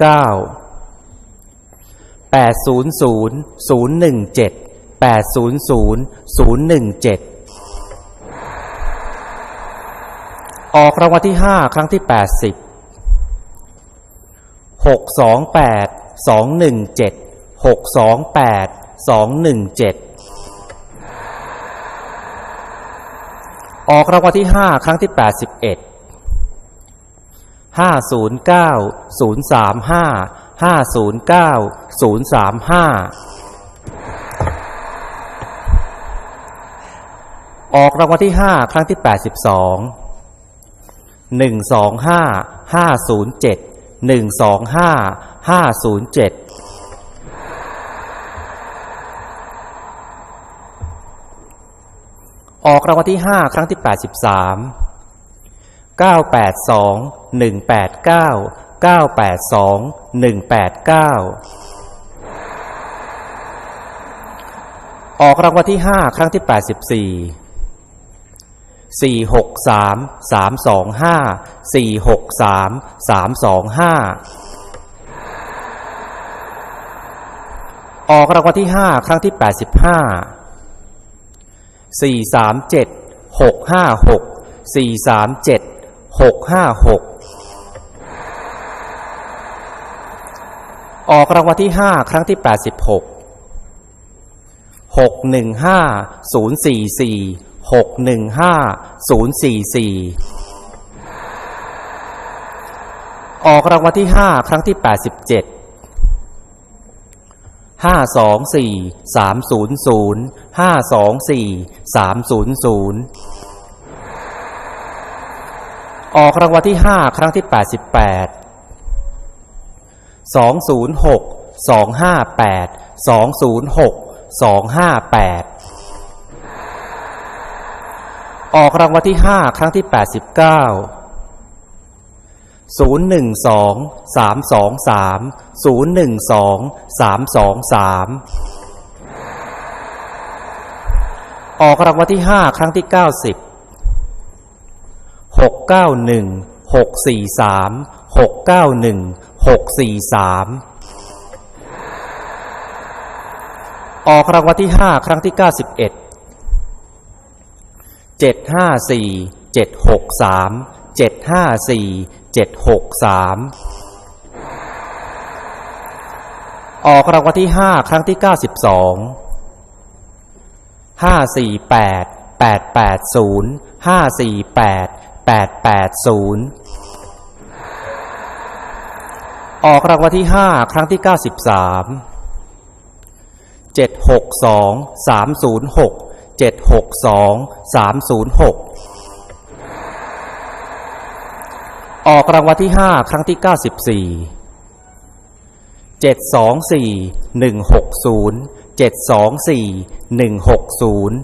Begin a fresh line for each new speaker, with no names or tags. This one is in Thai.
เก้าแปดศูนย์ศูนย์ศูนย์หนึ่งเจ็ดแปดศูนย์ศูนย์ศูนย์หนึ่งเจ็ดออกรางวัลที่ห้าครั้งที่แปดสิบหกสองแปดสองหนึ่งเจ็ดหกสองแปดสองหนึ่งเจ็ดออกรางวัลที่ห้าครั้งที่แปดสิบเอ็ด ห้าศูนย์เก้าศูนย์สามห้าห้าศูนย์เก้าศูนย์สามห้าออกรางวัลที่ห้าครั้งที่แปดสิบสองหนึ่งสองห้าห้าศูนย์เจ็ดหนึ่งสองห้าห้าศูนย์เจ็ดออกรางวัลที่ห้าครั้งที่แปดสิบสามเก้าแปดสอง 189 982 189 ออกรางวัลที่ 5 ครั้งที่ 84 463 325 463 325 ออกรางวัลที่ 5 ครั้งที่ 85 437 656 437 656 ออกรางวัลที่ห้าครั้งที่แปดสิบหกหกหนึ่งห้าศูนย์สี่สี่หกหนึ่งห้าศูนย์สี่สี่ออกรางวัลที่ห้าครั้งที่แปดสิบเจ็ดห้าสองสี่สามศูนย์ศูนย์ห้าสองสี่สามศูนย์ศูนย์ออกรางวัลที่ห้าครั้งที่แปดสิบแปด 206 258 206 258 ออกรางวัลที่ 5 ครั้งที่ 89 012 323 012 323 ออกรางวัลที่ 5 ครั้งที่ 90 691 643 691 หกสี่สามออกรางวัลที่ห้าครั้งที่เก้าสิบเอ็ดเจ็ดห้าสี่เจ็ดหกสามเจ็ดห้าสี่เจ็ดหกสามออกรางวัลที่ห้าครั้งที่เก้าสิบสองห้าสี่แปดแปดแปดศูนย์ห้าสี่แปดแปดแปดศูนย์ ออกรางวัลที่ห้าครั้งที่เก้าสิบสามเจ็ดหกสองสามศูนย์หกเจ็ดหกสองสามศูนย์หกออกรางวัลที่ห้าครั้งที่เก้าสิบสี่เจ็ดสองสี่หนึ่งหกศูนย์เจ็ดสองสี่หนึ่งหกศูนย์